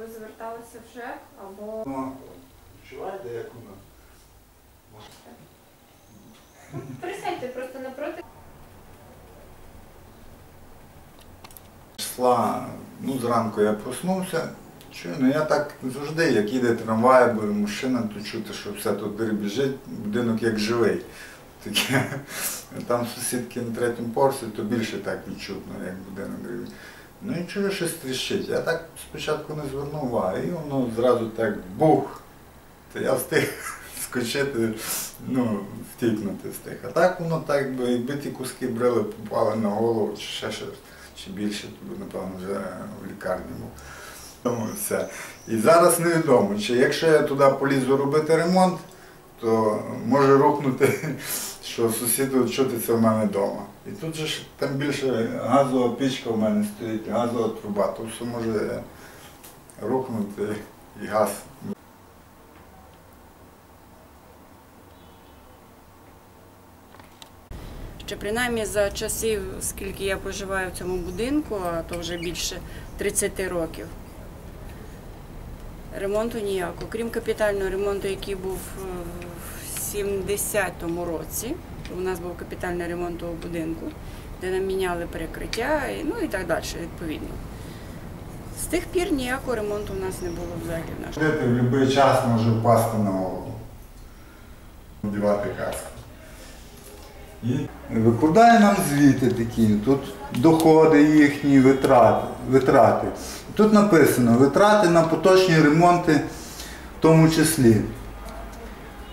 ви зверталися в ЖЕК або Ну, Відчуваєте, як воно? присядьте просто напроти. Числа, ну зранку я проснувся. Чую, ну я так завжди, як їде трамвай або машина, то чути, що все тут дребіжить, будинок як живий. Таке. Там сусідки на третьому поверсі, то більше так відчутно, як будинок дребіжить. Ну і чую, щось тріщить. Я так спочатку не звернув уваги, і воно зразу так бух. То я встиг скочити, ну, втікнути встиг. А так воно так, якби якби ті куски брили, попали на голову, чи ще щось, чи більше, то б, напевно, вже в лікарні був. Тому все. І зараз невідомо, чи якщо я туди полізу робити ремонт, то може рухнути, що сусіду чутиться в мене вдома. І тут же ж там більше газова пічка в мене стоїть, газова труба, то все може рухнути і газ. Що принаймні за часів, скільки я проживаю в цьому будинку, а то вже більше 30 років, ремонту ніякого. Крім капітального ремонту, який був е, в 70-му році. У нас був капітальний ремонт у будинку, де нам міняли перекриття, ну і так далі, відповідно. З тих пір ніякого ремонту у нас не було взагалі в в будь-який час може впасти на голову, надівати каску. І викладає нам звіти такі, тут доходи їхні, витрати. витрати. Тут написано витрати на поточні ремонти в тому числі.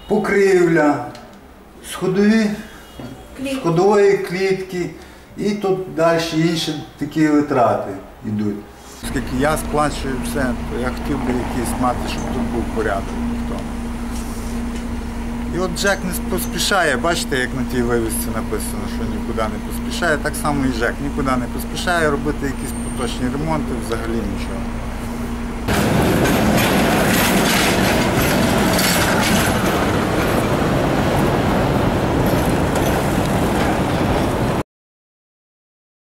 Покрівля, сходові, сходової клітки і тут далі інші такі витрати йдуть. Оскільки я сплачую все, то я хотів би якийсь мати, щоб тут був порядок. І от Джек не поспішає, бачите, як на тій вивісці написано, що нікуди не поспішає. Так само і Джек нікуди не поспішає робити якісь поточні ремонти, взагалі нічого.